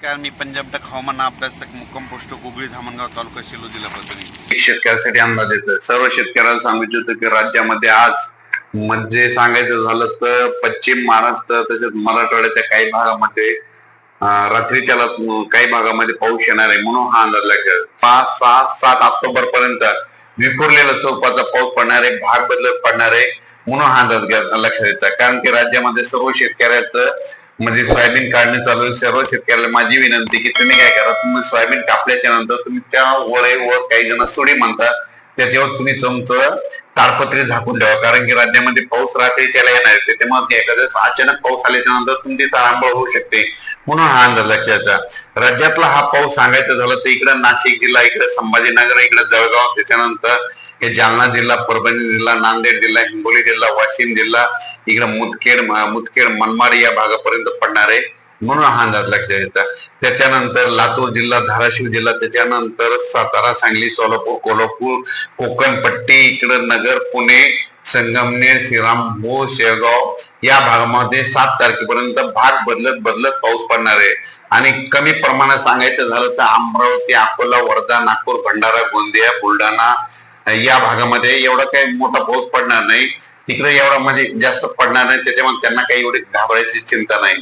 नमस्कार मी पंजाब हवामान अभ्यासक मुक्कम पोस्ट गुगळी धामणगाव तालुका शेलू जिल्हा परभणी. शेतकऱ्यासाठी अंदाज येतो सर्व शेतकऱ्याला सांगू इच्छितो की राज्यामध्ये आज म्हणजे सांगायचं झालं तर पश्चिम महाराष्ट्र तसेच मराठवाड्याच्या काही भागामध्ये रात्रीच्या काही भागामध्ये पाऊस येणार आहे म्हणून हा अंदाज लागेल. सहा सहा सात ऑक्टोबर पर्यंत विखुरलेला स्वरूपाचा पाऊस पडणार आहे भाग बदलत पडणार आहे म्हणून हा अंदाज लक्षात येतात कारण की राज्यामध्ये सर्व शेतकऱ्याचं म्हणजे सोयाबीन काढणे चालू आहे. सर्व शेतकऱ्याला माझी विनंती की तुम्ही काय करा तुम्ही सोयाबीन कापल्याच्या नंतर तुम्ही त्या वर वर काही जण सुडी म्हणतात त्याच्यावर तुम्ही चमच ताडपत्री झाकून ठेवा. कारण की राज्यामध्ये पाऊस रात्रीच्याला येणार आहे त्याच्यामुळे एखाद्या अचानक पाऊस आल्याच्यानंतर तुमची तारांबळ होऊ शकते. म्हणून हा अंदाज लक्षात राज्यातला हा पाऊस सांगायचा झालं तर इकडे नाशिक जिल्हा इकडे संभाजीनगर इकडे जळगाव त्याच्यानंतर हे जालना जिल्हा परभणी जिल्हा नांदेड जिल्हा हिंगोली जिल्हा वाशिम जिल्हा इकडे मुदखेड मुदखेड मनमाड या भागापर्यंत पडणार आहे म्हणून हा अंदाज लक्षात येतात त्याच्यानंतर लातूर जिल्हा धाराशिव जिल्हा त्याच्यानंतर सातारा सांगली सोलापूर कोल्हापूर कोकण पट्टी नगर पुणे संगमनेर श्रीरामपूर शेगाव या भागामध्ये सात तारखेपर्यंत भाग बदलत बदलत पाऊस पडणार आहे. आणि कमी प्रमाणात सांगायचं झालं तर अमरावती अकोला वर्धा नागपूर भंडारा गोंदिया बुलढाणा या भागामध्ये एवढा काही मोठा पाऊस पडणार नाही. तिकडे एवढा म्हणजे जास्त पडणार नाही. त्याच्यामुळे त्यांना काही एवढी घाबरायची चिंता नाही.